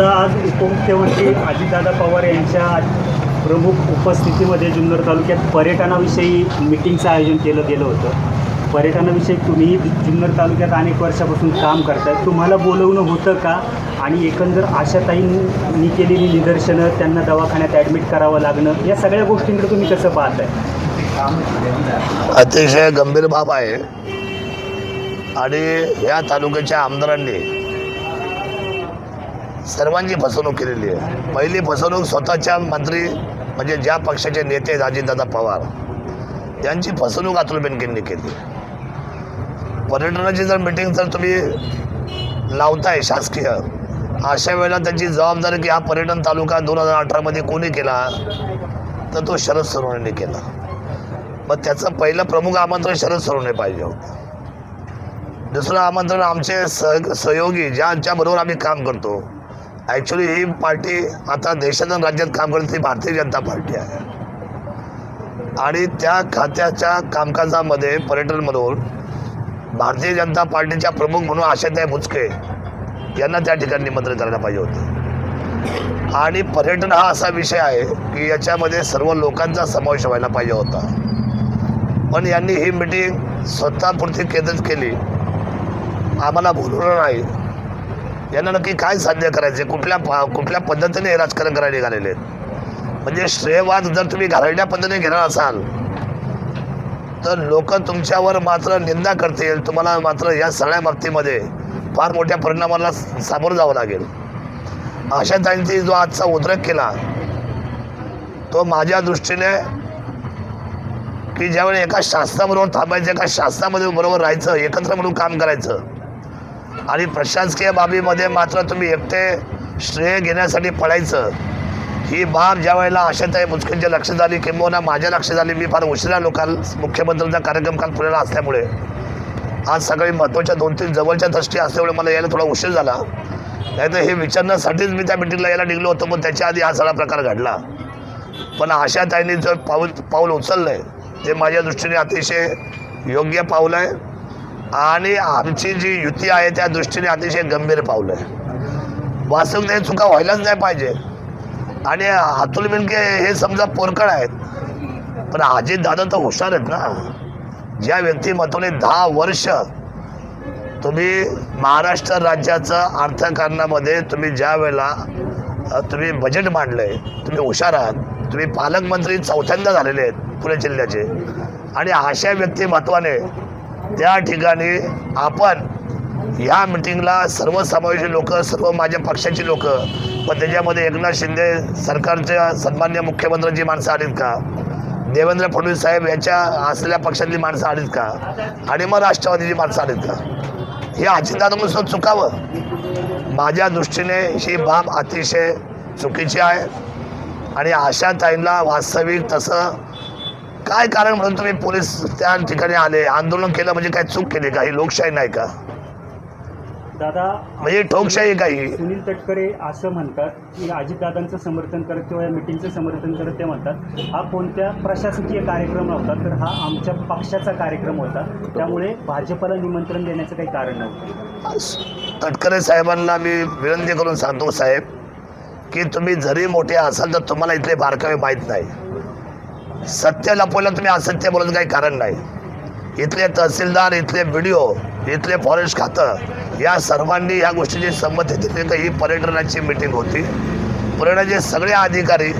दादा आज उपमुख्यमंत्री अजितदादा पवार यांच्या प्रमुख उपस्थितीमध्ये जुन्नर तालुक्यात पर्यटनाविषयी मिटिंगचं आयोजन केलं गेलं होतं. पर्यटनाविषयी तुम्ही जुन्नर तालुक्यात अनेक वर्षापासून काम करताय. तुम्हाला बोलवणं होतं का? आणि एकंदर आशाताईंनी केलेली निदर्शनं त्यांना दवाखान्यात ॲडमिट करावं लागणं या सगळ्या गोष्टींकडे तुम्ही कसं पाहताय? अतिशय गंभीर बाब आहे. आणि या तालुक्याच्या आमदारांनी सर्वांची फसवणूक केलेली आहे. पहिली फसवणूक स्वतःच्या मंत्री म्हणजे ज्या पक्षाचे नेते आहेत अजितदादा पवार यांची फसवणूक अतुल बेनकेंनी केली. पर्यटनाची जर मिटिंग जर तुम्ही लावताय शासकीय अशा वेळेला त्यांची जबाबदारी की हा पर्यटन तालुका दोन हजार अठरामध्ये कोणी केला तर तो शरद सोनवणेंनी केला. मग त्याचं पहिलं प्रमुख आमंत्रण शरद सोनवणे पाहिजे होतं. दुसरं आमंत्रण आमचे सह सहयोगी ज्यांच्याबरोबर आम्ही काम करतो ॲक्च्युली ही पार्टी आता देशात आणि राज्यात काम करते ती भारतीय जनता पार्टी आहे. आणि त्या खात्याच्या कामकाजामध्ये पर्यटनमधून भारतीय जनता पार्टीच्या प्रमुख म्हणून आशाताई भुचके यांना त्या ठिकाणी निमंत्रण करायला पाहिजे होते. आणि पर्यटन हा असा विषय आहे की याच्यामध्ये सर्व लोकांचा समावेश व्हायला पाहिजे होता. पण यांनी ही मिटिंग स्वतःपुरती केंद्रित केली. आम्हाला बोलवलं नाही. यांना नक्की काय साध्य करायचे कुठल्या कुठल्या पद्धतीने राजकारण करायला निघालेले? आहेत म्हणजे श्रेयवाद जर तुम्ही घालवल्या पद्धतीने घेणार असाल तर लोक तुमच्यावर मात्र निंदा करतील. तुम्हाला मात्र या सगळ्या बाबतीमध्ये फार मोठ्या परिणामाला सामोरं जावं लागेल. अशा त्यांनी जो आजचा उद्रेक केला तो माझ्या दृष्टीने की ज्यावेळी एका शास्त्राबरोबर थांबायचं एका शास्त्रामध्ये बरोबर राहायचं एकत्र म्हणून काम करायचं आणि प्रशासकीय बाबीमध्ये मात्र तुम्ही एकटे श्रेय घेण्यासाठी पळायचं ही बाब ज्या वेळेला आशाताई मुचकेंच्या लक्षात आली किंबहुना माझ्या लक्षात आली मी फार उशिरा लोकाल मुख्यमंत्र्यांचा कार्यक्रम काल पुण्याला असल्यामुळे. आज सगळी महत्त्वाच्या दोन तीन जवळच्या दृष्टी असल्यामुळे मला यायला थोडा उशीर झाला. नाहीतर हे विचारण्यासाठीच मी त्या मिटिंगला यायला निघलो होतो पण त्याच्या आधी हा सगळा प्रकार घडला. पण आशाताईंनी जर पाऊल पाऊल उचललं आहे ते माझ्या दृष्टीने अतिशय योग्य पाऊल आहे. आणि आमची जी युती आहे त्या दृष्टीने अतिशय गंभीर पावलं आहे. वास्तविक हे चुका व्हायलाच नाही पाहिजे. आणि अतुल मिनके हे समजा पोरकळ आहेत. पण अजित दादा तर हुशार आहेत ना. ज्या व्यक्तिमत्वाने दहा वर्ष तुम्ही महाराष्ट्र राज्याचं अर्थकारणामध्ये तुम्ही ज्या वेळेला तुम्ही बजेट मांडलं आहे तुम्ही हुशार आहात तुम्ही पालकमंत्री चौथ्यांदा झालेले आहेत पुणे जिल्ह्याचे. आणि अशा व्यक्तिमत्वाने त्या ठिकाणी आपण ह्या मिटिंगला सर्वसमावेशी लोक सर्व माझ्या पक्षाची लोक पण त्याच्यामध्ये एकनाथ शिंदे सरकारच्या सन्मान्य मुख्यमंत्र्यांची माणसं आलीत का? देवेंद्र फडणवीस साहेब यांच्या असलेल्या पक्षातली माणसं आलीत का? आणि मग राष्ट्रवादीची माणसं आलीत का? हे अजितदादांनुसार चुकावं. माझ्या दृष्टीने ही बाब अतिशय चुकीची आहे. आणि आशा ताईंना वास्तविक तसं काय कारण म्हणून तुम्ही पोलीस त्या ठिकाणी आले? आंदोलन केलं म्हणजे काय चूक केली का? ही लोकशाही नाही का? दादा म्हणजे ठोकशाही का ही? सुनील तटकरे असं म्हणतात की अजितदादांचं समर्थन करत किंवा या मिटिंगचं समर्थन करत ते म्हणतात. हा कोणत्या प्रशासकीय कार्यक्रम नव्हता तर हा आमच्या पक्षाचा कार्यक्रम होता. त्यामुळे भाजपला निमंत्रण देण्याचं काही कारण नव्हतं. तटकरे साहेबांना मी विनंती करून सांगतो साहेब की तुम्ही जरी मोठे असाल तर तुम्हाला इथले बारकावे माहीत नाही. सत्य लपवलं तुम्ही असत्य बोलायचं काही कारण नाही. इथले तहसीलदार इथले व्हिडिओ डी ओ इथले फॉरेस्ट खातं या सर्वांनी या गोष्टीची संमती दिली की ही पर्यटनाची मिटिंग होती. पर्यटनाचे सगळे अधिकारी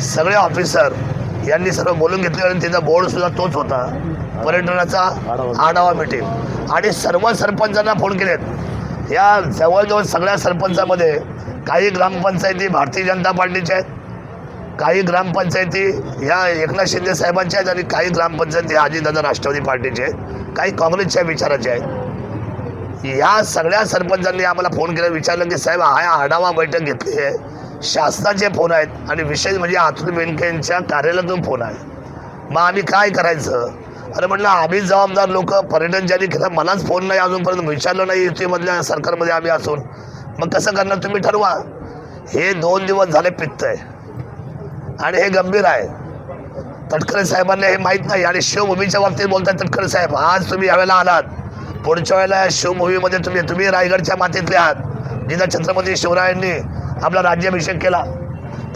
सगळे ऑफिसर यांनी सर्व बोलून घेतले आणि तिथं बोर्डसुद्धा तोच होता. पर्यटनाचा आढावा मिटिंग आणि सर्व सरपंचांना फोन केलेत. या जवळजवळ सगळ्या सरपंचामध्ये काही ग्रामपंचायती भारतीय जनता पार्टीच्या आहेत. काही ग्रामपंचायती ह्या एकनाथ शिंदे साहेबांच्या आहेत आणि काही ग्रामपंचायती अजितदादा राष्ट्रवादी पार्टीचे आहेत. काही काँग्रेसच्या विचाराच्या आहेत. या सगळ्या सरपंचांनी आम्हाला फोन केला विचारलं की साहेब हा आढावा बैठक घेतली आहे. शासनाचे फोन आहेत आणि विशेष म्हणजे अतुल बेनकेंच्या कार्यालयातून फोन आहे. मग आम्ही काय करायचं? अरे म्हटलं आम्ही जबाबदार लोक पर्यटन ज्यांनी केलं मलाच फोन नाही अजूनपर्यंत विचारलं नाही युतीमधल्या सरकारमध्ये आम्ही असून. मग कसं करणार? तुम्ही ठरवा. हे दोन दिवस झाले पित्त आहे आणि हे गंभीर आहे. तटकरे साहेबांना हे माहीत नाही आणि शिवभूमीच्या बाबतीत बोलताय तटकरे साहेब आज तुम्ही यावेळेला आलात. पुढच्या वेळेला शिवभूमीमध्ये तुम्ही तुम्ही रायगडच्या मातीतले आहात. जिथं छत्रपती शिवरायांनी आपला राज्याभिषेक केला.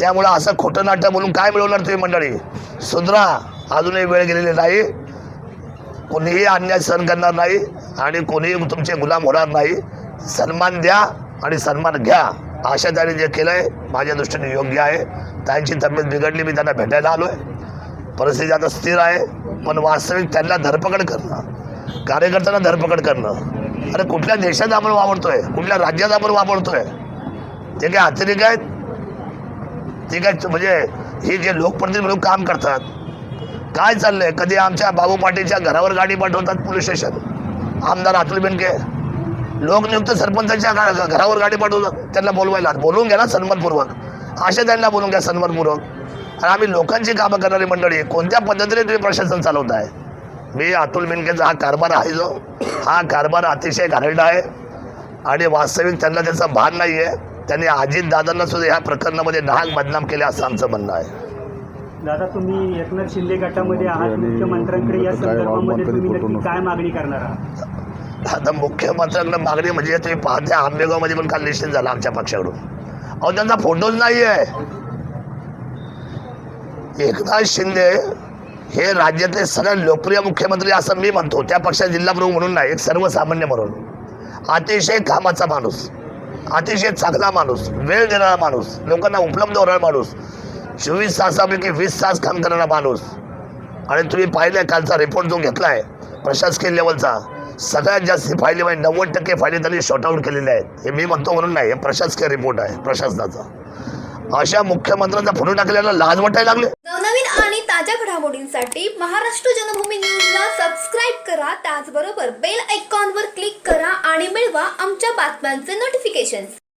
त्यामुळं असं खोटं नाटक बोलून काय मिळवणार तुम्ही मंडळी? सुधरा अजूनही वेळ गेलेली नाही. कोणीही अन्याय सहन करणार नाही आणि कोणीही तुमचे गुलाम होणार नाही. सन्मान द्या आणि सन्मान घ्या. अशा त्याने जे केलं आहे माझ्या दृष्टीने योग्य आहे. त्यांची तब्येत बिघडली मी त्यांना भेटायला आलो आहे परिस्थिती आता स्थिर आहे पण वास्तविक त्यांना धरपकड करणं कार्यकर्त्यांना धरपकड करणं. अरे कुठल्या देशात आपण वापरतोय कुठल्या राज्यात आपण वापरतोय ते काय अतिरेक आहेत ते काय म्हणजे हे जे लोकप्रतिनिधी म्हणून काम करतात काय चाललंय? कधी आमच्या बाबू पाटीलच्या घरावर गाडी पाठवतात पोलीस स्टेशन? आमदार अतुल बेनके लोकनियुक्त सरपंचाच्या घरावर गाडी पाठवलं त्यांना बोलवायला बोलवून घ्या ना सन्मानपूर्वक. अशा त्यांना बोलून घ्या सन्मानपूर्वक. आणि आम्ही लोकांची कामं करणारी मंडळी कोणत्या पद्धतीने तुम्ही प्रशासन चालवत आहे? मी अतुल बेनकेचा हा कारभार आहे जो. हा कारभार अतिशय घाणेरडा आहे. आणि वास्तविक त्यांना त्याचं भान नाही आहे त्यांनी अजित दादांना सुद्धा ह्या प्रकरणामध्ये नाहक बदनाम केले असं आमचं म्हणणं आहे. दादा तुम्ही एकनाथ शिंदे गटामध्ये आहात. मुख्यमंत्र्यांकडे या संदर्भामध्ये तुम्ही नक्की काय मागणी करणार आहात? आता मुख्यमंत्र्यांकडे मागणी म्हणजे तुम्ही पाहते आंबेगावमध्ये पण काल निश्चित झाला आमच्या पक्षाकडून. अहो त्यांचा फोटोच नाही आहे एकनाथ शिंदे हे राज्यातले सगळ्यात लोकप्रिय मुख्यमंत्री असं मी म्हणतो. त्या पक्षात जिल्हाप्रमुख म्हणून नाही एक सर्वसामान्य म्हणून. अतिशय कामाचा माणूस अतिशय चांगला माणूस वेळ देणारा माणूस लोकांना उपलब्ध होणारा माणूस चोवीस तासापैकी वीस तास काम करणारा माणूस. आणि तुम्ही पाहिलं कालचा रिपोर्ट जो घेतला आहे प्रशासकीय लेवलचा सगळ्यात जास्त फायली म्हणजे नव्वद टक्के फायली त्यांनी शॉर्टआउट केलेले आहेत. हे मी म्हणतो म्हणून नाही हे प्रशासकीय रिपोर्ट आहे प्रशासनाचा. अशा मुख्यमंत्र्यांचा फोटो टाकल्याला लाज वाटायला लागले. नवनवीन आणि ताज्या घडामोडींसाठी महाराष्ट्र जनभूमी न्यूजला सबस्क्राईब करा त्याचबरोबर बेल आयकॉनवर क्लिक करा आणि मिळवा आमच्या बातम्यांचे नोटिफिकेशन